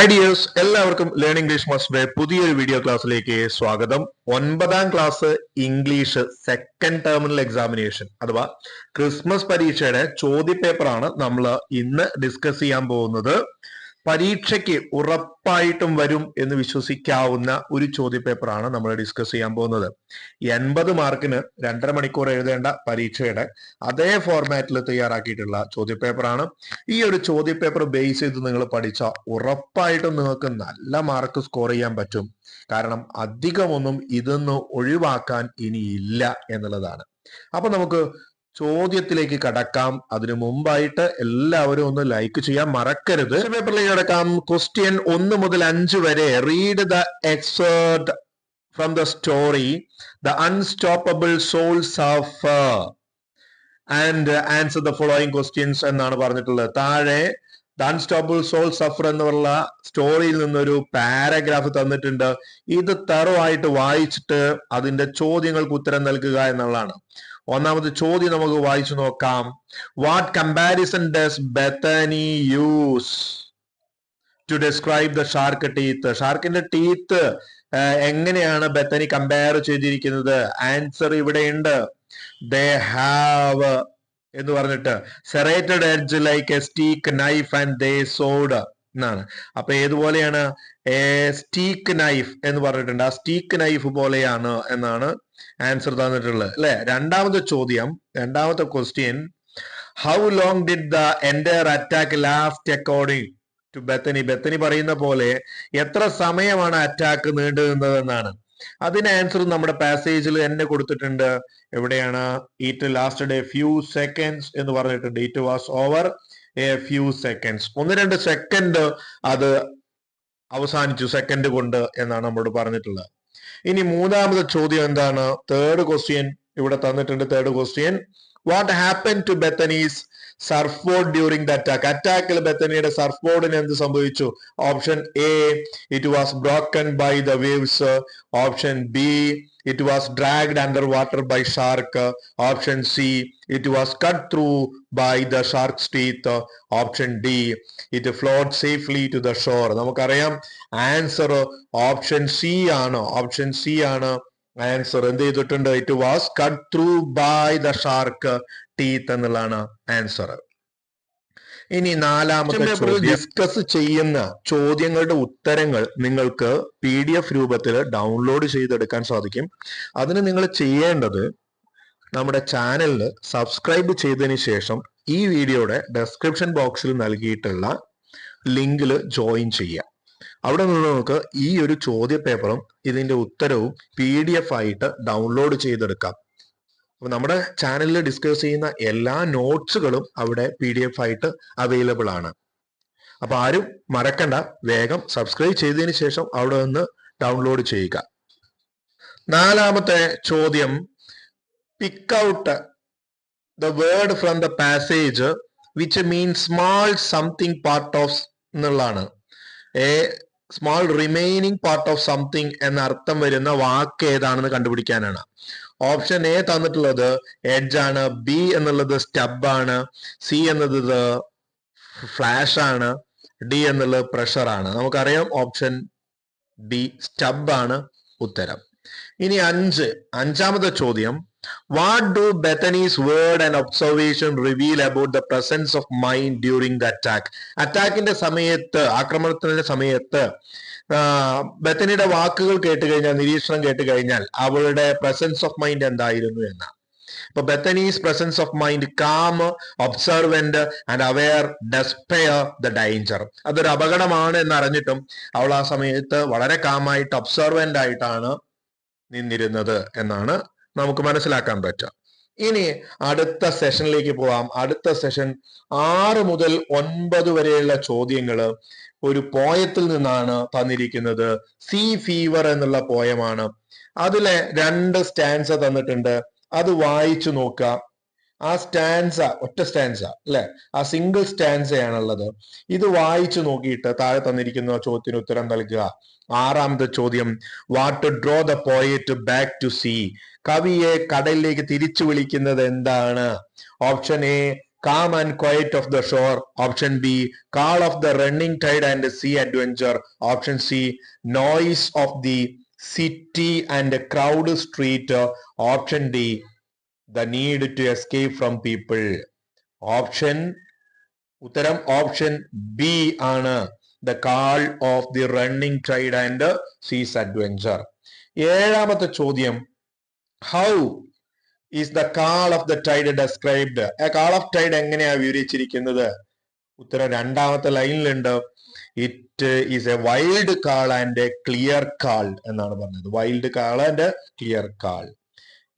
ഐഡിയേഴ്സ് എല്ലാവർക്കും learning English മാസ്റ്ററുടെ പുതിയൊരു വീഡിയോ ക്ലാസ്സിലേക്ക് സ്വാഗതം. ഒൻപതാം class English second terminal examination അഥവാ ക്രിസ്മസ് പരീക്ഷയുടെ ചോദ്യപേപ്പറാണ് നമ്മൾ ഇന്ന് ഡിസ്കസ് ചെയ്യാൻ പോകുന്നത്. പരീക്ഷയ്ക്ക് ഉറപ്പായിട്ടും വരും എന്ന് വിശ്വസിക്കാവുന്ന ഒരു ചോദ്യപേപ്പറാണ് നമ്മൾ ഡിസ്കസ് ചെയ്യാൻ പോകുന്നത്. എൺപത് മാർക്കിന് രണ്ടര മണിക്കൂർ എഴുതേണ്ട പരീക്ഷയുടെ അതേ ഫോർമാറ്റിൽ തയ്യാറാക്കിയിട്ടുള്ള ചോദ്യപേപ്പറാണ്. ഈ ഒരു ചോദ്യപേപ്പർ ബേസ് ചെയ്ത് നിങ്ങൾ പഠിച്ച ഉറപ്പായിട്ടും നിങ്ങൾക്ക് നല്ല മാർക്ക് സ്കോർ ചെയ്യാൻ പറ്റും. കാരണം അധികമൊന്നും ഇതൊന്നും ഒഴിവാക്കാൻ ഇനിയില്ല എന്നുള്ളതാണ്. അപ്പൊ നമുക്ക് ചോദ്യത്തിലേക്ക് കടക്കാം. അതിനു മുമ്പായിട്ട് എല്ലാവരും ഒന്ന് ലൈക്ക് ചെയ്യാൻ മറക്കരുത്. പേപ്പറിലേക്ക് കടക്കാം. ക്വസ്റ്റ്യൻ ഒന്ന് മുതൽ അഞ്ച് വരെ. Read the excerpt from the story the unstoppable souls of and answer the following questions എന്നാണ് പറഞ്ഞിട്ടുള്ളത്. താഴെ ദ അൺസ്റ്റോപ്പബിൾ സോൾ സഫർ എന്നുള്ള സ്റ്റോറിയിൽ നിന്നൊരു പാരഗ്രാഫ് തന്നിട്ടുണ്ട്. ഇത് തറവായിട്ട് വായിച്ചിട്ട് അതിന്റെ ചോദ്യങ്ങൾക്ക് ഉത്തരം നൽകുക എന്നുള്ളതാണ്. ഒന്നാമത്തെ ചോദ്യം നമുക്ക് വായിച്ചു നോക്കാം. What comparison does Bethany use to describe the shark teeth ഷാർക്കിന്റെ teeth എങ്ങനെയാണ് ബെത്തനി കമ്പയർ ചെയ്തിരിക്കുന്നത്? ആൻസർ ഇവിടെയുണ്ട്. ദേ ഹാവ് എന്ന് പറഞ്ഞിട്ട്. Serrated edge like a steak knife and they sawed എന്നാണ്. അപ്പൊ ഏതുപോലെയാണ്? എ സ്റ്റീക്ക് നൈഫ് എന്ന് പറഞ്ഞിട്ടുണ്ട്. ആ സ്റ്റീക്ക് നൈഫ് പോലെയാണ് എന്നാണ് ആൻസർ തന്നിട്ടുള്ളത്. അല്ലെ? രണ്ടാമത്തെ ചോദ്യം രണ്ടാമത്തെ question how long did the entire attack last according to Bethany Bethany പറയുന്ന പോലെ എത്ര സമയമാണ് അറ്റാക്ക് നീണ്ടു നിന്നതെന്നാണ് അതിന് ആൻസർ നമ്മുടെ പാസേജിൽ തന്നെ കൊടുത്തിട്ടുണ്ട്. എവിടെയാണ്? It lasted few seconds എന്ന് പറഞ്ഞിട്ടുണ്ട്. It was over a few seconds ഒന്ന് രണ്ട് സെക്കൻഡ് അത് അവസാനിച്ചു സെക്കൻഡ് കൊണ്ട് എന്നാണ് നമ്മളോട് പറഞ്ഞിട്ടുള്ളത്. ഇനി മൂന്നാമത്തെ ചോദ്യം എന്താണ്? തേർഡ് ക്വസ്റ്റ്യൻ ഇവിടെ തന്നിട്ടുണ്ട് third question what happen to Bethany's surf board during the attack അറ്റാക്കിൽ ബെത്തനിയുടെ സർഫ് ബോർഡിന് എന്ത് സംഭവിച്ചു? Option A it was broken by the waves option B it was dragged under water by shark option C it was cut through by the shark teeth option D it float safely to the shore നമുക്കറിയാം answer option C ആണ്. Option C ആണ്. Answer എന്ത് ചെയ്തിട്ടുണ്ട്? It was cut through by the shark teeth എന്നുള്ളതാണ് answer ഇനി നാലാമത്തെ discuss ചെയ്യുന്ന ചോദ്യങ്ങളുടെ ഉത്തരങ്ങൾ നിങ്ങൾക്ക് പി ഡി എഫ് രൂപത്തിൽ ഡൗൺലോഡ് ചെയ്തെടുക്കാൻ സാധിക്കും. അതിന് നിങ്ങൾ ചെയ്യേണ്ടത് നമ്മുടെ ചാനലിന് സബ്സ്ക്രൈബ് ചെയ്തതിന് ശേഷം ഈ വീഡിയോയുടെ ഡെസ്ക്രിപ്ഷൻ ബോക്സിൽ നൽകിയിട്ടുള്ള ലിങ്കിൽ ജോയിൻ ചെയ്യുക. അവിടെ നിന്ന് നമുക്ക് ഈ ഒരു ചോദ്യ പേപ്പറും ഇതിന്റെ ഉത്തരവും പി ഡി എഫ് ആയിട്ട് ഡൗൺലോഡ് ചെയ്തെടുക്കാം. അപ്പൊ നമ്മുടെ ചാനലിൽ ഡിസ്കസ് ചെയ്യുന്ന എല്ലാ നോട്ട്സുകളും അവിടെ പി ഡി എഫ് ആയിട്ട് അവൈലബിൾ ആണ്. അപ്പൊ ആരും മറക്കണ്ട. വേഗം സബ്സ്ക്രൈബ് ചെയ്തതിന് ശേഷം അവിടെ നിന്ന് ഡൗൺലോഡ് ചെയ്യുക. നാലാമത്തെ ചോദ്യം pick out the word from the passage which mean small something part of എന്നുള്ളതാണ്. A small remaining part of something എന്ന അർത്ഥം വരുന്ന വാക്ക് ഏതാണെന്ന് കണ്ടുപിടിക്കാനാണ്. ഓപ്ഷൻ എ തന്നിട്ടുള്ളത് എഡ്ജ് ആണ് ബി എന്നുള്ളത് സ്റ്റബ് ആണ് സി എന്നത് ഫ്ലാഷ് ആണ് ഡി എന്നുള്ളത് പ്രഷർ ആണ്. നമുക്കറിയാം ഓപ്ഷൻ ബി സ്റ്റബ് ആണ് ഉത്തരം. ഇനി അഞ്ച് അഞ്ചാമത്തെ ചോദ്യം. What do Bethany's word and observation reveal about the presence of mind during the attack അറ്റാക്കിന്റെ സമയത്ത് ആക്രമണത്തിന്റെ സമയത്ത് ബെത്തനിയുടെ വാക്കുകൾ കേട്ട് കഴിഞ്ഞാൽ നിരീക്ഷണം കേട്ട് കഴിഞ്ഞാൽ അവളുടെ പ്രസൻസ് ഓഫ് മൈൻഡ് എന്തായിരുന്നു എന്നാണ് ഇപ്പൊ Bethany's presence of mind calm observant and aware despair the danger അതൊരു അപകടമാണ് എന്ന് അറിഞ്ഞിട്ടും അവൾ ആ സമയത്ത് വളരെ കാമായിട്ട് ഒബ്സർവെന്റ് ആയിട്ടാണ് നിന്നിരുന്നത് എന്നാണ് നമുക്ക് മനസ്സിലാക്കാൻ പറ്റുക. ഇനി അടുത്ത സെഷനിലേക്ക് പോവാം. അടുത്ത സെഷൻ ആറ് മുതൽ ഒൻപത് വരെയുള്ള ചോദ്യങ്ങൾ ഒരു പോയത്തിൽ നിന്നാണ് തന്നിരിക്കുന്നത്. സീ ഫീവർ എന്നുള്ള പോയമാണ് അതിലെ രണ്ട് സ്റ്റാൻസ തന്നിട്ടുണ്ട്. അത് വായിച്ചു നോക്കുക. ആ സ്റ്റാൻസ ഒറ്റ സ്റ്റാൻസ അല്ലെ? ആ സിംഗിൾ സ്റ്റാൻസയാണുള്ളത് ഇത് വായിച്ചു നോക്കിയിട്ട് താഴെ തന്നിരിക്കുന്ന ചോദ്യത്തിന് ഉത്തരം നൽകുക. ആറാമത്തെ ചോദ്യം. What to draw the poet back to sea കവിയെ കടലിലേക്ക് തിരിച്ചു വിളിക്കുന്നത് എന്താണ്? Option A calm and quiet of the shore option b call of the running tide and sea adventure option c noise of the city and crowded street option d the need to escape from people option ഉത്തരം option B ആണ് the call of the running tried and seas adventure ഏഴാമത്തെ ചോദ്യം how is the call of the tide described call of tide എങ്ങനെയാണ് വിവരിച്ചിരിക്കുന്നത്? ഉത്തരം രണ്ടാമത്തെ ലൈനിലുണ്ട്. It is a wild call and a clear call എന്നാണ് പറഞ്ഞത്. Wild call and clear call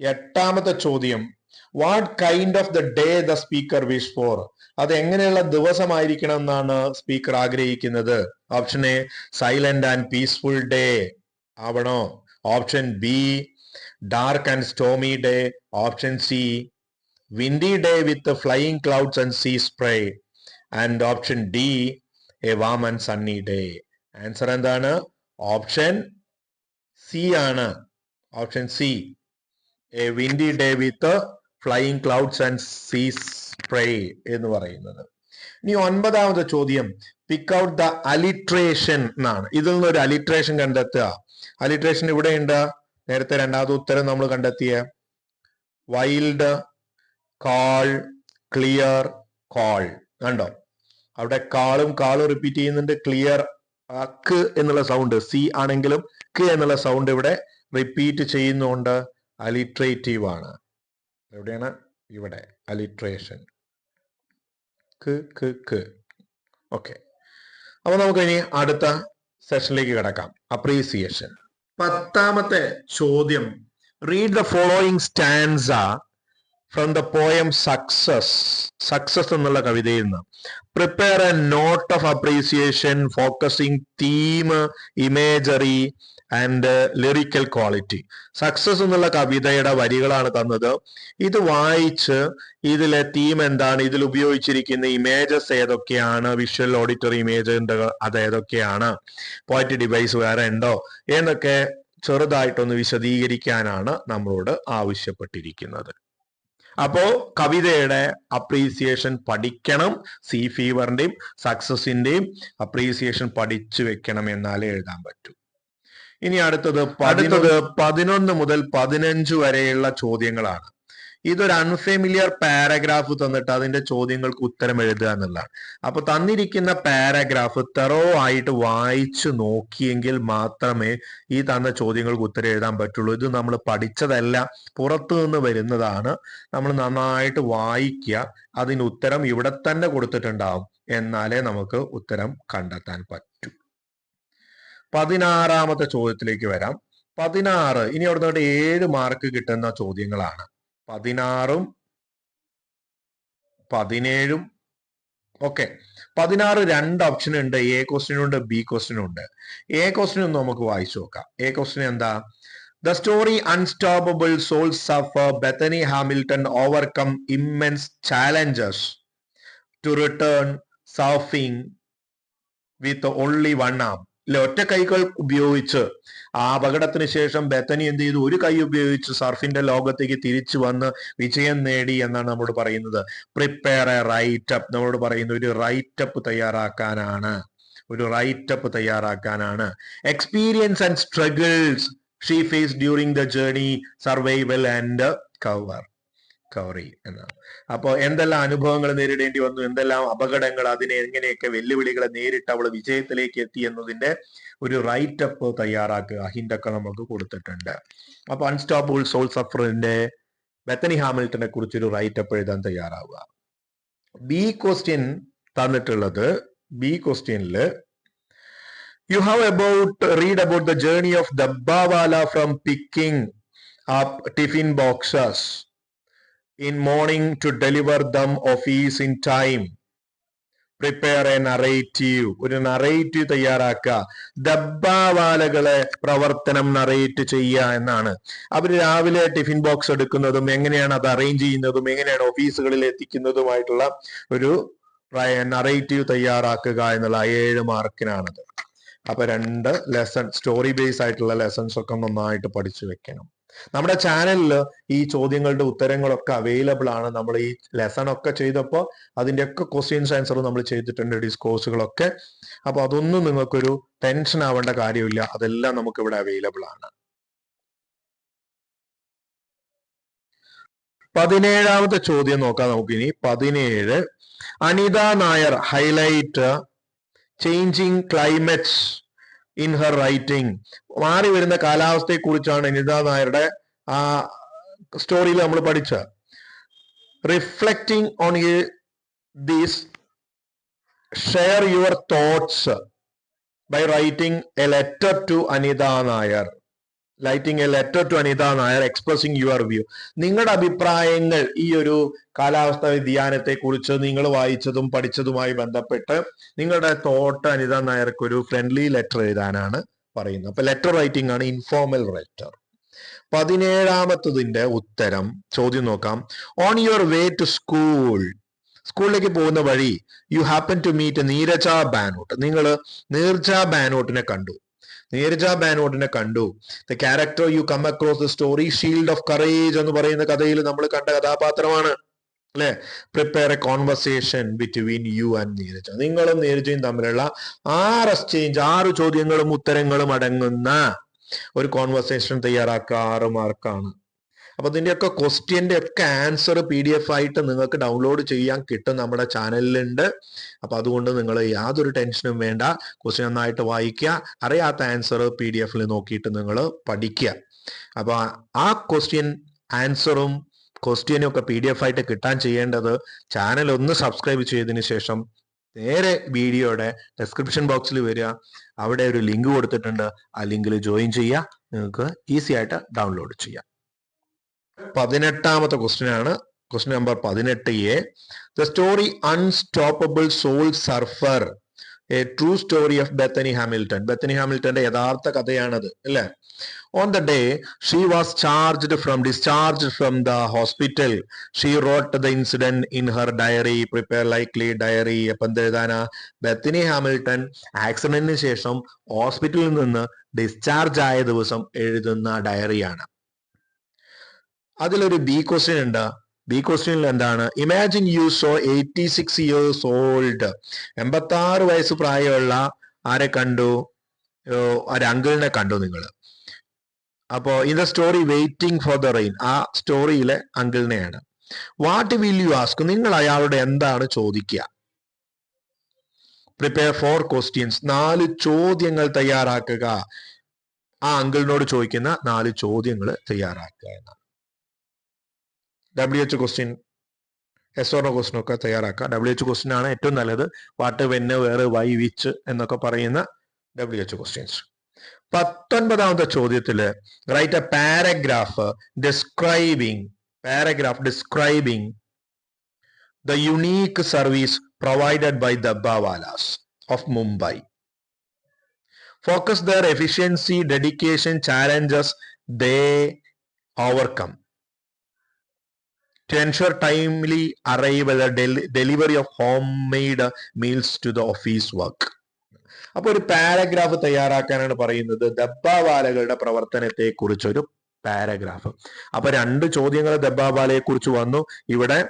എട്ടാമത്തെ ചോദ്യം. What kind of the day the speaker wish for അത് എങ്ങനെയുള്ള ദിവസമായിരിക്കണം എന്നാണ് സ്പീക്കർ ആഗ്രഹിക്കുന്നത്? Option A silent and peaceful day ആവണോ? Option B dark and stormy day option C windy day with flying clouds and sea spray and option D a warm and sunny day answer എന്താണ്? Option C ആണ്. Option C a windy day with flying clouds and sea spray എന്ന് പറയുന്നത്. ഇനി ഒൻപതാമത്തെ ചോദ്യം. Pick out the alliteration എന്നാണ്. ഇതിൽ നിന്ന് ഒരു അലിട്രേഷൻ കണ്ടെത്തുക. അലിട്രേഷൻ ഇവിടെയുണ്ട് നേരത്തെ രണ്ടാമത്തെ ഉത്തരം നമ്മൾ കണ്ടെത്തിയ വൈൽഡ് കാൾ ക്ലിയർ കാൾ കണ്ടോ? അവിടെ കാളും കാളും റിപ്പീറ്റ് ചെയ്യുന്നുണ്ട്. ക്ലിയർ ക്ക് എന്നുള്ള സൗണ്ട് സി ആണെങ്കിലും ക്ക് എന്നുള്ള സൗണ്ട് ഇവിടെ റിപ്പീറ്റ് ചെയ്യുന്നുണ്ട്. അലിട്രേറ്റീവ് ആണ്. എവിടെയാണ്? ഇവിടെ. അലിട്രേഷൻ ക് ക് ക് ഓക്കെ അപ്പൊ നമുക്ക് ഇനി അടുത്ത സെഷനിലേക്ക് കിടക്കാം. അപ്രീസിയേഷൻ പത്താമത്തെ ചോദ്യം. Read the following stanza from the poem success success എന്നുള്ള കവിതയിൽ നിന്ന്. Prepare a note of appreciation focusing theme imagery and lyrical quality success എന്നുള്ള കവിതയുടെ വരികളാണ് തന്നത്. ഇത് വായിച്ച് ഇതിലെ തീം എന്താണ് ഇതിൽ ഉപയോഗിച്ചിരിക്കുന്ന ഇമേജസ് ഏതൊക്കെയാണ് വിഷ്വൽ ഓഡിറ്ററി ഇമേജ് അത് ഏതൊക്കെയാണ് പോയിറ്റ് ഡിവൈസ് വേറെ ഉണ്ടോ എന്നൊക്കെ ചെറുതായിട്ടൊന്ന് വിശദീകരിക്കാനാണ് നമ്മളോട് ആവശ്യപ്പെട്ടിരിക്കുന്നത്. അപ്പോ കവിതയുടെ അപ്രീസിയേഷൻ പഠിക്കണം സി ഫീവറിന്റെയും സക്സസിന്റെയും അപ്രീസിയേഷൻ പഠിച്ചു വെക്കണം എന്നാലേ എഴുതാൻ പറ്റൂ. ഇനി അടുത്തത് അടുത്തത് പതിനൊന്ന് മുതൽ പതിനഞ്ച് വരെയുള്ള ചോദ്യങ്ങളാണ്. ഇതൊരു അൺഫെമിലിയർ പാരഗ്രാഫ് തന്നിട്ട് അതിന്റെ ചോദ്യങ്ങൾക്ക് ഉത്തരം എഴുതുക എന്നുള്ളതാണ്. അപ്പൊ തന്നിരിക്കുന്ന പാരഗ്രാഫ് തെറോ ആയിട്ട് വായിച്ചു നോക്കിയെങ്കിൽ മാത്രമേ ഈ തന്ന ചോദ്യങ്ങൾക്ക് ഉത്തരം എഴുതാൻ പറ്റുള്ളൂ. ഇത് നമ്മൾ പഠിച്ചതല്ല പുറത്തു നിന്ന് വരുന്നതാണ്. നമ്മൾ നന്നായിട്ട് വായിക്കുക അതിന് ഉത്തരം ഇവിടെ തന്നെ കൊടുത്തിട്ടുണ്ടാവും. എന്നാലേ നമുക്ക് ഉത്തരം കണ്ടെത്താൻ പറ്റൂ. പതിനാറാമത്തെ ചോദ്യത്തിലേക്ക് വരാം. പതിനാറ് ഇനി അവിടെ നിന്ന് ഏഴ് മാർക്ക് കിട്ടുന്ന ചോദ്യങ്ങളാണ്. പതിനാറും പതിനേഴും ഓക്കെ പതിനാറ് രണ്ട് ഓപ്ഷൻ ഉണ്ട്. എ ക്വസ്റ്റിനും ഉണ്ട് ബി ക്വസ്റ്റിനും ഉണ്ട്. എ ക്വസ്റ്റിൻ ഒന്ന് നമുക്ക് വായിച്ചു നോക്കാം. എ ക്വസ്റ്റിൻ എന്താ? The story unstoppable souls of Bethany Hamilton overcome immense challenges to return surfing with only one arm ഒറ്റ കൈകൾ ഉപയോഗിച്ച് ആ അപകടത്തിന് ശേഷം ബെത്തനി എന്ത് ചെയ്തു? ഒരു കൈ ഉപയോഗിച്ച് സർഫിന്റെ ലോകത്തേക്ക് തിരിച്ചു വന്ന് വിജയം നേടി എന്നാണ് നമ്മോട് പറയുന്നത്. പ്രിപ്പയർ എ റൈറ്റ് അപ്പ് നമ്മളോട് പറയുന്ന ഒരു റൈറ്റ് അപ്പ് തയ്യാറാക്കാനാണ്. ഒരു write up തയ്യാറാക്കാനാണ്. Experience and struggles she face during the journey survival and cover recovery എന്നാണ് അപ്പോൾ എന്തെല്ലാം അനുഭവങ്ങൾ നേരിടേണ്ടി വന്നു? എന്തെല്ലാം അപകടങ്ങൾ? അതിനെ എങ്ങനെയൊക്കെ വെല്ലുവിളികളെ നേരിട്ട് അവൾ വിജയത്തിലേക്ക് എത്തി എന്നതിന്റെ ഒരു റൈറ്റ് അപ്പ് തയ്യാറാക്കുക ഹിന്റൊക്കെ നമുക്ക് കൊടുത്തിട്ടുണ്ട്. അപ്പൊ അൺസ്റ്റോപ്പബിൾ സോൾ സഫറിന്റെ ബെത്തനി ഹാമിൽട്ടനെ കുറിച്ച് ഒരു റൈറ്റ് അപ്പ് എഴുതാൻ തയ്യാറാവുക. ബി ക്വസ്റ്റ്യൻ തന്നിട്ടുള്ളത് ബി ക്വസ്റ്റ്യനിൽ you have about read about the journey of dabbawala from picking up tiffin boxes in morning to deliver them office in time. Prepare a narrative ഒരു narrative തയ്യാറാക്കുക. ഡബ്ബാവാലകളെ പ്രവർത്തനം narrate ചെയ്യുക എന്നാണ്. അവർ രാവിലെ ടിഫിൻ ബോക്സ് എടുക്കുന്നതും എങ്ങനെയാണ് അത് അറേഞ്ച് ചെയ്യുന്നതും എങ്ങനെയാണ് ഓഫീസുകളിൽ എത്തിക്കുന്നതുമായിട്ടുള്ള ഒരു നറേറ്റീവ് തയ്യാറാക്കുക എന്നുള്ള ഏഴ് മാർക്കിനാണത്. അപ്പൊ രണ്ട് ലെസൺ സ്റ്റോറി ബേസ് ആയിട്ടുള്ള ലെസൺസ് ഒക്കെ നന്നായിട്ട് പഠിച്ചു വെക്കണം. നമ്മുടെ ചാനലിൽ ഈ ചോദ്യങ്ങളുടെ ഉത്തരങ്ങളൊക്കെ അവൈലബിൾ ആണ്. നമ്മൾ ഈ ലെസൺ ഒക്കെ ചെയ്തപ്പോൾ അതിന്റെ ഒക്കെ ക്വസ്റ്റ്യൻസ് ആൻസർ നമ്മൾ ചെയ്തിട്ടുണ്ട് ഡിസ്കോഴ്സുകളൊക്കെ അപ്പൊ അതൊന്നും നിങ്ങൾക്കൊരു ടെൻഷൻ ആവേണ്ട കാര്യമില്ല. അതെല്ലാം നമുക്ക് ഇവിടെ അവൈലബിൾ ആണ്. പതിനേഴാമത്തെ ചോദ്യം നോക്കാം നമുക്ക് ഇനി പതിനേഴ്. Anita Nair highlight changing climates in her writing മാറി വരുന്ന കാലാവസ്ഥയെ കുറിച്ചാണ് അനിത നായരുടെ ആ സ്റ്റോറിയിൽ നമ്മൾ പഠിച്ച. Reflecting on these share your thoughts by writing a letter to Anita Nair writing a letter to Anita Nair expressing your view നിങ്ങളുടെ അഭിപ്രായങ്ങൾ ഈ ഒരു കാലാവസ്ഥ വ്യതിയാനത്തെ കുറിച്ച് നിങ്ങൾ വായിച്ചതും പഠിച്ചതുമായി ബന്ധപ്പെട്ട് നിങ്ങളുടെ തോട്ട് അനിത നായർക്ക് ഒരു ഫ്രണ്ട്ലി ലെറ്റർ എഴുതാനാണ് പറയുന്നത്. അപ്പൊ ലെറ്റർ റൈറ്റിംഗ് ആണ് ഇൻഫോർമൽ ലെറ്റർ പതിനേഴാമത്തതിന്റെ ഉത്തരം ചോദ്യം നോക്കാം. On your way to school സ്കൂളിലേക്ക് പോകുന്ന വഴി you happen to meet Neerja Bhanot നിങ്ങൾ നീർജ ബാനോട്ടിനെ കണ്ടു. നീരജ ബാനോട്ടിനെ കണ്ടു. The character you come across the story shield of courage എന്ന് പറയുന്ന കഥയിൽ നമ്മൾ കണ്ട കഥാപാത്രമാണ്. അല്ലെ? Prepare a conversation between you and Neerja. നിങ്ങളും നീരജയും തമ്മിലുള്ള ആറ് എക്സ്ചേഞ്ച് ആറ് ചോദ്യങ്ങളും ഉത്തരങ്ങളും അടങ്ങുന്ന ഒരു കോൺവെർസേഷൻ തയ്യാറാക്കുക ആറ് മാർക്കാണ് അപ്പൊ ഇതിന്റെയൊക്കെ ക്വസ്റ്റ്യന്റെ ഒക്കെ ആൻസർ പി ഡി എഫ് ആയിട്ട് നിങ്ങൾക്ക് ഡൗൺലോഡ് ചെയ്യാൻ കിട്ടും നമ്മുടെ ചാനലിലുണ്ട്. അപ്പൊ അതുകൊണ്ട് നിങ്ങൾ യാതൊരു ടെൻഷനും വേണ്ട. ക്വസ്റ്റ്യൻ നന്നായിട്ട് വായിക്കുക. അറിയാത്ത ആൻസർ പി ഡി എഫിൽ നോക്കിയിട്ട് നിങ്ങൾ പഠിക്കുക. അപ്പൊ ആ ക്വസ്റ്റ്യൻ ആൻസറും ക്വസ്റ്റ്യനും ഒക്കെ പി ഡി എഫ് ആയിട്ട് കിട്ടാൻ ചെയ്യേണ്ടത് ചാനൽ ഒന്ന് സബ്സ്ക്രൈബ് ചെയ്തതിന് ശേഷം നേരെ വീഡിയോയുടെ ഡെസ്ക്രിപ്ഷൻ ബോക്സിൽ വരിക. അവിടെ ഒരു ലിങ്ക് കൊടുത്തിട്ടുണ്ട്. ആ ലിങ്കിൽ ജോയിൻ ചെയ്യുക. നിങ്ങൾക്ക് ഈസി ആയിട്ട് ഡൗൺലോഡ് ചെയ്യാം. പതിനെട്ടാമത്തെ ക്വസ്റ്റ്യൻ ആണ് ക്വസ്റ്റ്യൻ നമ്പർ പതിനെട്ട് A. The story unstoppable soul surfer. A true story of Bethany Hamilton. Bethany ഹാമിൽട്ടന്റെ യഥാർത്ഥ കഥയാണത് അല്ലേ? On the day she was charged from discharge from the hospital. She wrote the incident in her diary prepare likely diary. അപ്പൊ എന്ത് എഴുതാനാ? Bethany Hamilton ആക്സിഡന്റിന് ശേഷം ഹോസ്പിറ്റലിൽ നിന്ന് discharge ആയ ദിവസം എഴുതുന്ന ഡയറിയാണ്. അതിലൊരു ബി ക്വസ്റ്റ്യൻ ഉണ്ട് ബി ക്വസ്റ്റ്യനിൽ എന്താണ്? Imagine you saw eighty six years old എൺപത്തി ആറ് വയസ്സ് പ്രായമുള്ള ആരെ കണ്ടു? ഒരു അങ്കിളിനെ കണ്ടു നിങ്ങൾ അപ്പോ in the story waiting for the rain ആ സ്റ്റോറിയിലെ അങ്കിളിനെയാണ് വാട്ട് വിൽ യു ആസ്ക് നിങ്ങൾ അയാളോട് എന്താണ് ചോദിക്കുക പ്രിപ്പയർ ഫോർ ക്വസ്റ്റ്യൻസ് നാല് ചോദ്യങ്ങൾ തയ്യാറാക്കുക. ആ അങ്കിളിനോട് ചോദിക്കുന്ന നാല് ചോദ്യങ്ങൾ തയ്യാറാക്കുക എന്നാണ്. W H question yes or no question ഒക്കെ തയ്യാറാക്കുക ഡബ്ല്യു എച്ച് ക്വസ്റ്റ്യൻ ആണ് ഏറ്റവും നല്ലത്. വാട്ട് വെന്ന് വേറെ വൈ വിച്ച് എന്നൊക്കെ പറയുന്ന ഡബ്ല്യു എച്ച് ക്വസ്റ്റ്യൻസ് പത്തൊൻപതാമത്തെ ചോദ്യത്തിൽ write a paragraph describing paragraph describing the unique service provided by dabbawalas of Mumbai focus their efficiency dedication challenges they overcome to ensure timely arrival del- delivery of homemade meals to the office work. അപ്പൊ ഒരു paragraph തയ്യാറാക്കാനാണ് പറയുന്നത്. ദബ്ബാവാലകളുടെ പ്രവർത്തനത്തെ കുറിച്ചൊരു paragraph അപ്പൊ രണ്ട് ചോദ്യങ്ങൾ ദബ്ബാവാലയെ കുറിച്ച് വന്നു. ഇവിടെ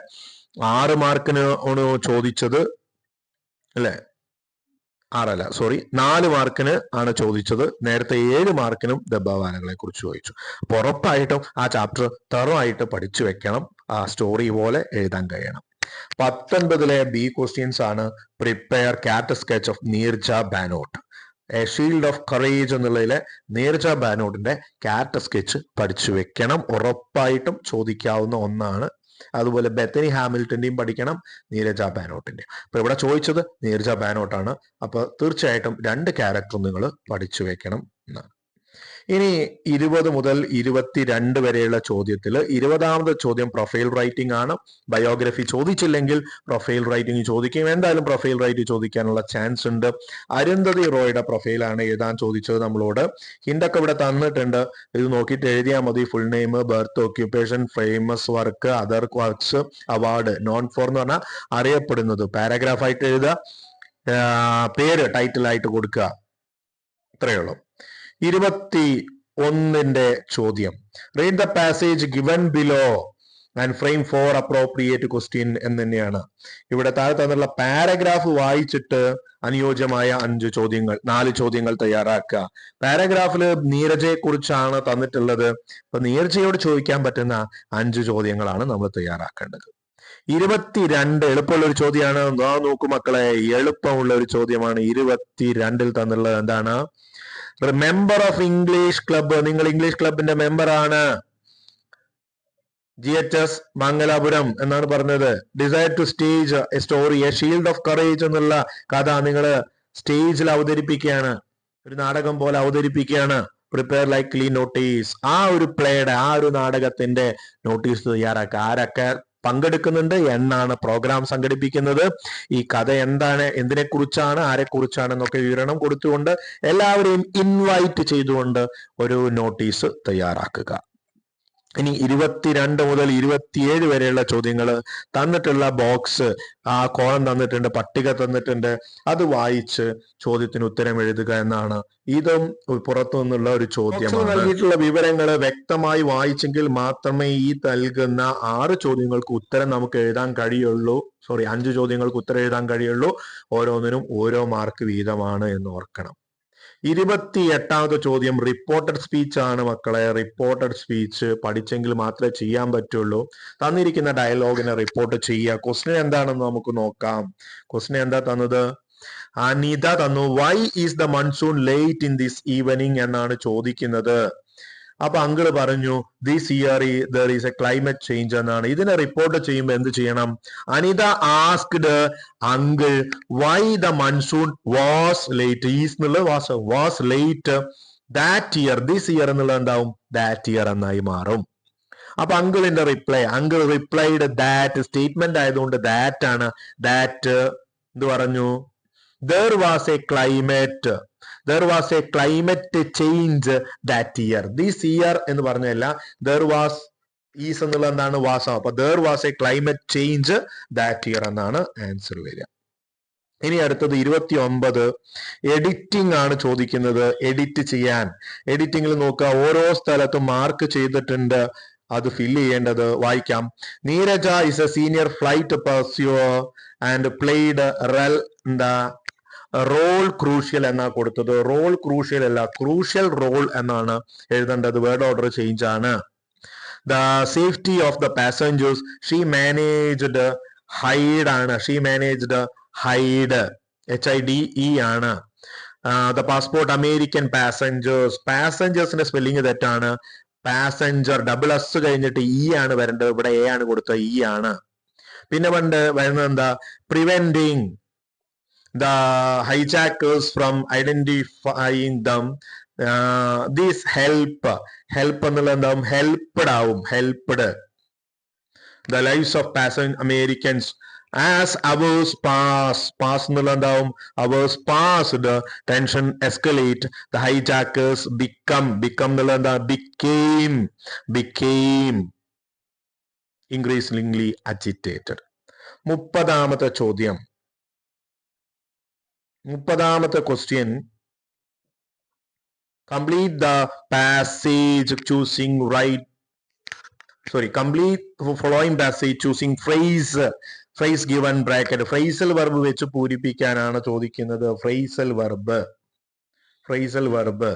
ആറ് മാർക്കിന് ആണ് ചോദിച്ചത്. അല്ലെ? ആറല്ല സോറി നാല് മാർക്കിന് ആണ് ചോദിച്ചത്. നേരത്തെ ഏഴ് മാർക്കിനും ദബ്ബാവാലകളെ കുറിച്ച് ചോദിച്ചു. അപ്പൊ ഉറപ്പായിട്ടും ആ ചാപ്റ്റർ തറവായിട്ട് പഠിച്ചു വെക്കണം. സ്റ്റോറി പോലെ എഴുതാൻ കഴിയണം. പത്തൊൻപതിലെ ബി ക്വസ്റ്റ്യൻസ് ആണ് പ്രിപ്പയർ കാറ്റ് sketch of Neerja Bhanot a shield of courage എന്നുള്ളതിലെ Neerja ബാനോട്ടിന്റെ കാറ്റ് സ്കെച്ച് പഠിച്ചു വെക്കണം. ഉറപ്പായിട്ടും ചോദിക്കാവുന്ന ഒന്നാണ്. അതുപോലെ ബെത്തനി ഹാമിൽട്ടന്റെയും പഠിക്കണം നീരജ ബാനോട്ടിന്റെ അപ്പൊ ഇവിടെ ചോദിച്ചത് നീരജ ബാനോട്ടാണ് അപ്പൊ തീർച്ചയായിട്ടും രണ്ട് ക്യാരക്ടർ നിങ്ങൾ പഠിച്ചു വെക്കണം എന്നാണ്. ഇനി ഇരുപത് മുതൽ ഇരുപത്തിരണ്ട് വരെയുള്ള ചോദ്യത്തിൽ ഇരുപതാമത് ചോദ്യം പ്രൊഫൈൽ റൈറ്റിംഗ് ആണ്. ബയോഗ്രഫി ചോദിച്ചില്ലെങ്കിൽ പ്രൊഫൈൽ റൈറ്റിംഗ് ചോദിക്കും. എന്തായാലും പ്രൊഫൈൽ റൈറ്റ് ചോദിക്കാനുള്ള ചാൻസ് ഉണ്ട്. അരുന്ധതി റോയുടെ പ്രൊഫൈലാണ് എഴുതാൻ ചോദിച്ചത് നമ്മളോട്. ഹിന്ദൊക്കെ ഇവിടെ തന്നിട്ടുണ്ട്. ഇത് നോക്കിയിട്ട് എഴുതിയാൽ മതി. Full name birth occupation famous work other works award known for എന്ന് പറഞ്ഞാൽ അറിയപ്പെടുന്നത്. പാരഗ്രാഫ് ആയിട്ട് എഴുതുക. പേര് ടൈറ്റിൽ ആയിട്ട് കൊടുക്കുക. ഇത്രയേ ഉള്ളൂ. ഇരുപത്തി ഒന്നിന്റെ ചോദ്യം. Read the passage given below and frame four appropriate question എന്ന് തന്നെയാണ് ഇവിടെ താഴെ തന്നുള്ള പാരഗ്രാഫ് വായിച്ചിട്ട് അനുയോജ്യമായ അഞ്ച് ചോദ്യങ്ങൾ നാല് ചോദ്യങ്ങൾ തയ്യാറാക്കുക. പാരഗ്രാഫിൽ നീരജയെ കുറിച്ചാണ് തന്നിട്ടുള്ളത്. അപ്പൊ നീരജയോട് ചോദിക്കാൻ പറ്റുന്ന അഞ്ച് ചോദ്യങ്ങളാണ് നമ്മൾ തയ്യാറാക്കേണ്ടത്. ഇരുപത്തിരണ്ട് എളുപ്പമുള്ള ഒരു ചോദ്യമാണ് നോക്കൂ മക്കളെ എളുപ്പമുള്ള ഒരു ചോദ്യമാണ്. ഇരുപത്തിരണ്ടിൽ തന്നുള്ളത് എന്താണ്? മെമ്പർ ഓഫ് ഇംഗ്ലീഷ് ക്ലബ്ബ് നിങ്ങൾ ഇംഗ്ലീഷ് ക്ലബിന്റെ മെമ്പർ ആണ്. ജി എച്ച് എസ് മംഗലാപുരം എന്നാണ് പറഞ്ഞത്. Desire to stage a story a shield of courage എന്നുള്ള കഥ നിങ്ങൾ സ്റ്റേജിൽ അവതരിപ്പിക്കുകയാണ്. ഒരു നാടകം പോലെ അവതരിപ്പിക്കുകയാണ്. പ്രിപ്പയർ ലൈക്ലി നോട്ടീസ് ആ ഒരു പ്ലേയുടെ ആ ഒരു നാടകത്തിന്റെ നോട്ടീസ് തയ്യാറാക്കുക. ആരൊക്കെ പങ്കെടുക്കുന്നുണ്ട്. എന്നാണ് പ്രോഗ്രാം സംഘടിപ്പിക്കുന്നത്. ഈ കഥ എന്താണ് എന്തിനെ കുറിച്ചാണ് ആരെ കുറിച്ചാണ് എന്നൊക്കെ വിവരണം കൊടുത്തുകൊണ്ട് എല്ലാവരെയും ഇൻവൈറ്റ് ചെയ്തുകൊണ്ട് ഒരു നോട്ടീസ് തയ്യാറാക്കുക. ഇനി ഇരുപത്തിരണ്ട് മുതൽ ഇരുപത്തിയേഴ് വരെയുള്ള ചോദ്യങ്ങൾ തന്നിട്ടുള്ള ബോക്സ് ആ കോളം തന്നിട്ടുണ്ട് പട്ടിക തന്നിട്ടുണ്ട്. അത് വായിച്ച് ചോദ്യത്തിന് ഉത്തരം എഴുതുക എന്നാണ്. ഇതും പുറത്തു നിന്നുള്ള ഒരു ചോദ്യം നൽകിയിട്ടുള്ള വിവരങ്ങൾ വ്യക്തമായി വായിച്ചെങ്കിൽ മാത്രമേ ഈ നൽകുന്ന ആറ് ചോദ്യങ്ങൾക്ക് ഉത്തരം നമുക്ക് എഴുതാൻ കഴിയുള്ളൂ. സോറി അഞ്ച് ചോദ്യങ്ങൾക്ക് ഉത്തരം എഴുതാൻ കഴിയുള്ളൂ. ഓരോന്നിനും ഓരോ മാർക്ക് വീതമാണ് എന്ന് ഓർക്കണം. ഇരുപത്തി എട്ടാമത്തെ ചോദ്യം. റിപ്പോർട്ടഡ് സ്പീച്ച് ആണ് മക്കളെ. റിപ്പോർട്ടഡ് സ്പീച്ച് പഠിച്ചെങ്കിൽ മാത്രമേ ചെയ്യാൻ പറ്റുള്ളൂ. തന്നിരിക്കുന്ന ഡയലോഗിനെ റിപ്പോർട്ട് ചെയ്യുക. ക്വസ്റ്റ്യൻ എന്താണെന്ന് നമുക്ക് നോക്കാം. ക്വസ്റ്റ്യൻ എന്താ തന്നത്? അനിത തന്നു why is the monsoon late in this evening എന്നാണ് ചോദിക്കുന്നത്. അപ്പൊ അങ്കിൾ പറഞ്ഞു the C R E there is a climate change എന്നാണ്. ഇതിനെ റിപ്പോർട്ട് ചെയ്യുമ്പോൾ എന്ത് ചെയ്യണം? Anita asked uncle why the monsoon was late is എന്നുള്ള was was late that year this year എന്നുള്ളത് ഉണ്ടാവും ദാറ്റ് ഇയർ എന്നായി മാറും. അപ്പൊ അങ്കിളിന്റെ reply uncle replied that statement ആയതുകൊണ്ട് ദാറ്റ് ആണ്. ദാറ്റ് എന്ത് പറഞ്ഞു? There was a climate there was a climate change that year this year എന്ന് പറഞ്ഞല്ല ദർ വാസ് ഈസ് എന്നുള്ള എന്താണ് വാസം. അപ്പൊ there was a climate change that year എന്നാണ് ആൻസർ വരിക. ഇനി അടുത്തത് ഇരുപത്തി ഒമ്പത് എഡിറ്റിംഗ് ആണ് ചോദിക്കുന്നത്. എഡിറ്റ് ചെയ്യാൻ. എഡിറ്റിംഗിൽ നോക്കുക. ഓരോ സ്ഥലത്തും മാർക്ക് ചെയ്തിട്ടുണ്ട്. അത് ഫില്ല് ചെയ്യേണ്ടത് വായിക്കാം. Neerja is a senior flight purser and played role എന്താ? റോൾ ക്രൂഷ്യൽ എന്നാണ് കൊടുത്തത്. റോൾ ക്രൂഷ്യൽ അല്ല ക്രൂഷ്യൽ റോൾ എന്നാണ് എഴുതേണ്ടത്. വേർഡ് ഓർഡർ ചേഞ്ച് ആണ്. The safety of the passengers she managed hide ആണ്. She managed hide H I D E ആണ്. The passport American passengers പാസഞ്ചേഴ്സിന്റെ സ്പെല്ലിംഗ് തെറ്റാണ്. പാസഞ്ചർ ഡബിൾ എസ് കഴിഞ്ഞിട്ട് ഇ ആണ് വരേണ്ടത്. ഇവിടെ എ ആണ് കൊടുത്തത് ഇ ആണ്. പിന്നെ പണ്ട് വരുന്നത് എന്താ? Preventing the hijackers from identifying them these help help എന്നുള്ളത് എന്താവും? ഹെൽപ്ഡ് ആവും. Helped the lives of പാസൻ Americans as hours pass pass എന്നുള്ള എന്താവും? Hours passed tension escalate the hijackers become become എന്നുള്ള എന്താ? ബിക്കെയിം ബിക്കെയിം ഇൻക്രീസിംഗ്ലി അജിറ്റേറ്റഡ് മുപ്പതാമത്തെ ചോദ്യം. മുപ്പതാമത്തെ question complete the passage choosing right sorry complete following passage choosing phrase phrase given bracket phrasal verb വെച്ച് പൂരിപ്പിക്കാനാണ് ചോദിക്കുന്നത്. Phrasal verb phrasal verb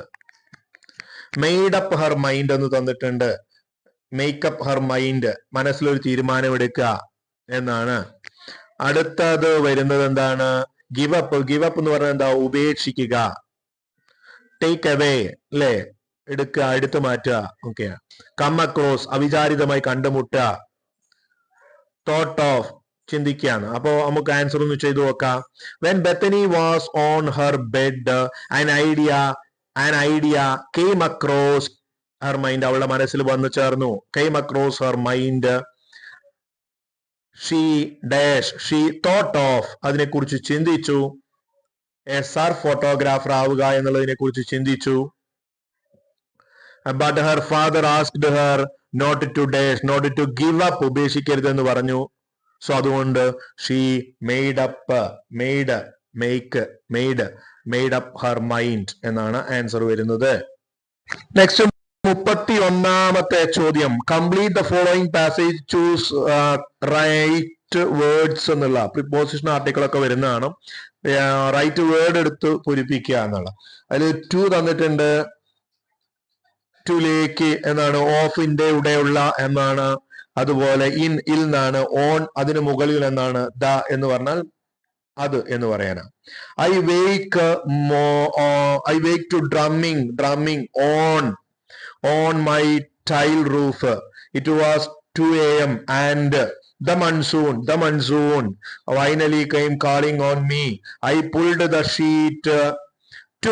made up her mind എന്ന് തന്നിട്ടുണ്ട്. മേക്കപ്പ് ഹർ മൈൻഡ് മനസ്സിലൊരു തീരുമാനം എടുക്കുക എന്നാണ്. അടുത്തത് വരുന്നത് എന്താണ്? ഗിവ് അപ്പ് ഗിവ് അപ്പ് എന്ന് പറഞ്ഞാൽ എന്താ? ഉപേക്ഷിക്കുക. ടേക്ക് അവേ അല്ലേ എടുക്കുക എടുത്തു മാറ്റുക. ഓക്കെ കം അക്രോസ് അവിചാരിതമായി കണ്ടുമുട്ടുക. തോട്ട് ഓഫ് ചിന്തിക്കുകയാണ്. അപ്പോ നമുക്ക് ആൻസർ ഒന്ന് ചെയ്തു നോക്കാം. When Bethany was on her bed an idea an idea came across her mind അവളുടെ മനസ്സിൽ വന്നു ചേർന്നു. Came across her mind she dash she thought of അതിനെക്കുറിച്ച് ചിന്തിച്ചു. എസ് ആർ ഫോട്ടോഗ്രാഫർ ആവുക എന്നുള്ളതിനെ കുറിച്ച് ചിന്തിച്ചു. But her father asked her not to dash not to give up ഉപേക്ഷിക്കരുത് എന്ന് പറഞ്ഞു. സോ അതുകൊണ്ട് she made up made make made made up her mind എന്നാണ് ആൻസർ വരുന്നത്. നെക്സ്റ്റ് മുപ്പത്തി ഒന്നാമത്തെ ചോദ്യം complete the following passage choose right words എന്നുള്ള. പ്രിപ്പോസിഷൻ ആർട്ടിക്കിൾ ഒക്കെ വരുന്നതാണ്. റൈറ്റ് വേർഡ് എടുത്ത് പൂരിപ്പിക്കുക എന്നുള്ള. അതിൽ ടു തന്നിട്ടുണ്ട്. ടു ലേക്ക് എന്നാണ് ഓഫ് ഇന്റെ ഉടെയുള്ള എന്നാണ്. അതുപോലെ ഇൻ ഇൽ എന്നാണ് ഓൺ അതിന് മുകളിൽ എന്നാണ് ദ എന്ന് പറഞ്ഞാൽ അത് എന്ന് പറയാനാണ്. I wake I wake to drumming drumming on on my tile roof. It was 2 a.m. and the monsoon, the monsoon finally came calling on me. I pulled the sheet to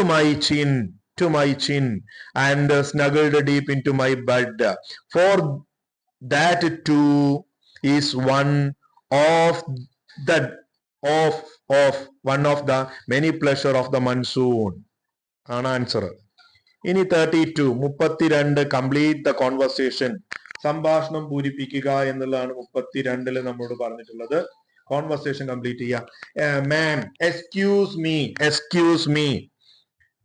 my chin, to my chin, and snuggled deep into my bed. For that too is one of the of of one of the many pleasure of the monsoon. An answer. ഇനി thirty two മുപ്പത്തിരണ്ട് complete the conversation സംഭാഷണം പൂരിപ്പിക്കുക എന്നുള്ളതാണ് മുപ്പത്തിരണ്ടിൽ നമ്മോട് പറഞ്ഞിട്ടുള്ളത്. Conversation complete ചെയ്യുക ma'am excuse me excuse me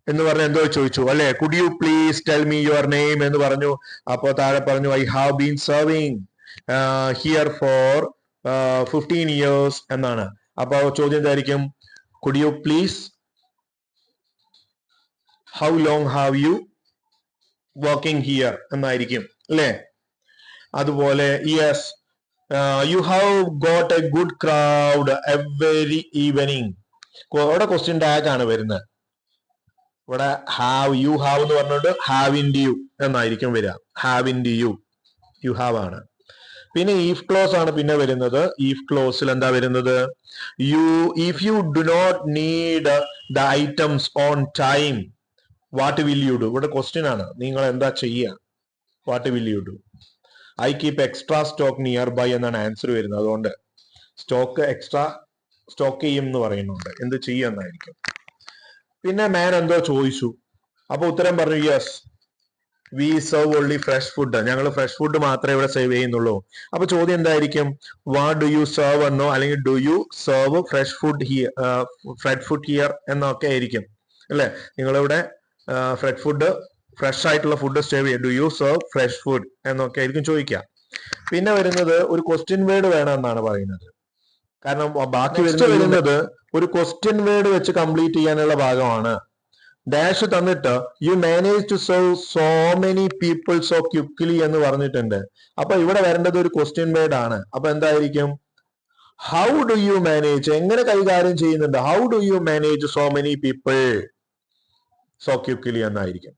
എന്ന് പറഞ്ഞ എന്തോ ചോദിച്ചു അല്ലെ? Could you please tell me your name എന്ന് പറഞ്ഞു. അപ്പോ താഴെ പറഞ്ഞു I have been serving here for fifteen years എന്നാണ്. അപ്പൊ ചോദ്യം എന്തായിരിക്കും? Could you please how long have you working here എന്നായിരിക്കും അല്ലേ? അതുപോലെ yes you have got a good crowd every evening ഇവിടെ ക്വസ്റ്റ്യൻ ടാഗ് ആണ് വരുന്നത്. ഇവിടെ ഹാവ് യു ഹാവ് എന്ന് പറഞ്ഞുകൊണ്ട് ഹാവ് ഇൻ യു എന്നായിരിക്കും വരിക. Have in you you have ആണ്. പിന്നെ ഈഫ് ക്ലോസ് ആണ് പിന്നെ വരുന്നത്. ഈഫ് ക്ലോസിൽ എന്താ വരുന്നത്? You if you do not need the items on time what will you do ഇവിടെ ക്വസ്റ്റ്യൻ ആണ്. നിങ്ങൾ എന്താ ചെയ്യുക what will you do I keep extra stock nearby എന്നാണ് ആൻസർ വരുന്നത്. അതുകൊണ്ട് സ്റ്റോക്ക് എക്സ്ട്രാ സ്റ്റോക്ക് ചെയ്യും എന്ന് പറയുന്നുണ്ട്. എന്ത് ചെയ്യുമെന്നായിരിക്കും പിന്നെ മാൻ എന്തോ ചോദിച്ചു. അപ്പൊ ഉത്തരം പറഞ്ഞു yes we serve only fresh food ഞങ്ങൾ ഫ്രഷ് ഫുഡ് മാത്രമേ ഇവിടെ സേവ് ചെയ്യുന്നുള്ളൂ. അപ്പൊ ചോദ്യം എന്തായിരിക്കും? വാ ഡു യു സെർവ് എന്നോ അല്ലെങ്കിൽ do you serve fresh food here fresh food here എന്നൊക്കെ ആയിരിക്കും. അല്ലെ? നിങ്ങളിവിടെ ഫ്രെഡ് ഫുഡ് ഫ്രഷ് ആയിട്ടുള്ള ഫുഡ് സ്റ്റേവ് ചെയ്യുക do you serve fresh food എന്നൊക്കെ ആയിരിക്കും ചോദിക്കുക. പിന്നെ വരുന്നത് ഒരു ക്വസ്റ്റ്യൻ വേർഡ് വേണം എന്നാണ് പറയുന്നത്. കാരണം ബാക്കി വരുന്നത് ഒരു ക്വസ്റ്റ്യൻ വേർഡ് വെച്ച് കംപ്ലീറ്റ് ചെയ്യാനുള്ള ഭാഗമാണ്. ഡാഷ് തന്നിട്ട് you manage to serve so many people so quickly എന്ന് പറഞ്ഞിട്ടുണ്ട്. അപ്പൊ ഇവിടെ വരേണ്ടത് ഒരു ക്വസ്റ്റ്യൻ വേർഡ് ആണ്. അപ്പൊ എന്തായിരിക്കും? ഹൗ ഡു യു മാനേജ് എങ്ങനെ കൈകാര്യം ചെയ്യുന്നുണ്ട്? How do you manage so many people so quickly എന്നായിരിക്കും.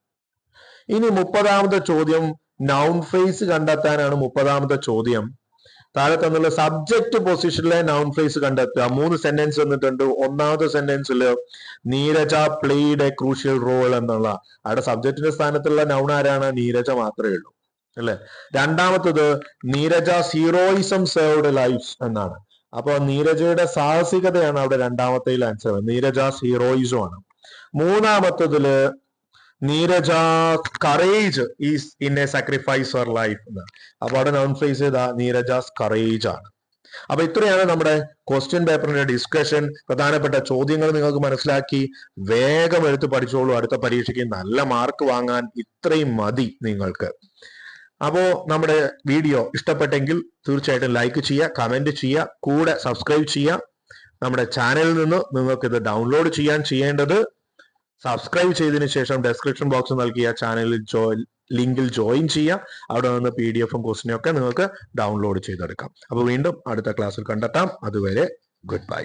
ഇനി മുപ്പതാമത്തെ ചോദ്യം നൗൺ ഫേസ് കണ്ടെത്താനാണ് മുപ്പതാമത്തെ ചോദ്യം. താഴെ തന്നുള്ള സബ്ജക്ട് പൊസിഷനിലെ നൗൺ ഫേസ് കണ്ടെത്തുക. മൂന്ന് സെന്റൻസ് വന്നിട്ടുണ്ട് ഒന്നാമത്തെ സെന്റൻസിൽ Neerja played a crucial role എന്നുള്ള. അവിടെ സബ്ജക്റ്റിന്റെ സ്ഥാനത്തുള്ള നൗൺ ആരാണ്? നീരജ മാത്രമേ ഉള്ളൂ. അല്ലെ? രണ്ടാമത്തത് നീരജ സീറോയിസം സേവ്ഡ് ലൈഫ് എന്നാണ്. അപ്പൊ നീരജയുടെ സാഹസികതയാണ് അവിടെ രണ്ടാമത്തെ ആൻസർ നീരജ സീറോയിസം ആണ്. മൂന്നാമത്തതിൽ Neerja courage is in a sacrifice for life എന്ന് അപ്പൊ അവിടെ നോൺ ഫേസ് ചെയ്ത നീരജാസ് കറേജ് ആണ്. അപ്പൊ ഇത്രയാണ് നമ്മുടെ ക്വസ്റ്റ്യൻ പേപ്പറിന്റെ ഡിസ്കഷൻ പ്രധാനപ്പെട്ട ചോദ്യങ്ങൾ നിങ്ങൾക്ക് മനസ്സിലാക്കി വേഗം എടുത്ത് പഠിച്ചോളൂ. അടുത്ത പരീക്ഷയ്ക്ക് നല്ല മാർക്ക് വാങ്ങാൻ ഇത്രയും മതി നിങ്ങൾക്ക്. അപ്പോ നമ്മുടെ വീഡിയോ ഇഷ്ടപ്പെട്ടെങ്കിൽ തീർച്ചയായിട്ടും ലൈക്ക് ചെയ്യുക കമന്റ് ചെയ്യുക കൂടെ സബ്സ്ക്രൈബ് ചെയ്യുക. നമ്മുടെ ചാനലിൽ നിന്ന് നിങ്ങൾക്ക് ഇത് ഡൗൺലോഡ് ചെയ്യാൻ ചെയ്യേണ്ടത് സബ്സ്ക്രൈബ് ചെയ്തതിനു ശേഷം ഡെസ്ക്രിപ്ഷൻ ബോക്സ് നൽകിയ ചാനലിൽ ജോയിൻ ലിങ്കിൽ ജോയിൻ ചെയ്യാം അവിടെ നിന്ന് പി ഡി എഫും ക്വസ്റ്റിനും ഒക്കെ നിങ്ങൾക്ക് ഡൗൺലോഡ് ചെയ്തെടുക്കാം. അപ്പോൾ വീണ്ടും അടുത്ത ക്ലാസ്സിൽ കണ്ടെത്താം. അതുവരെ ഗുഡ് ബൈ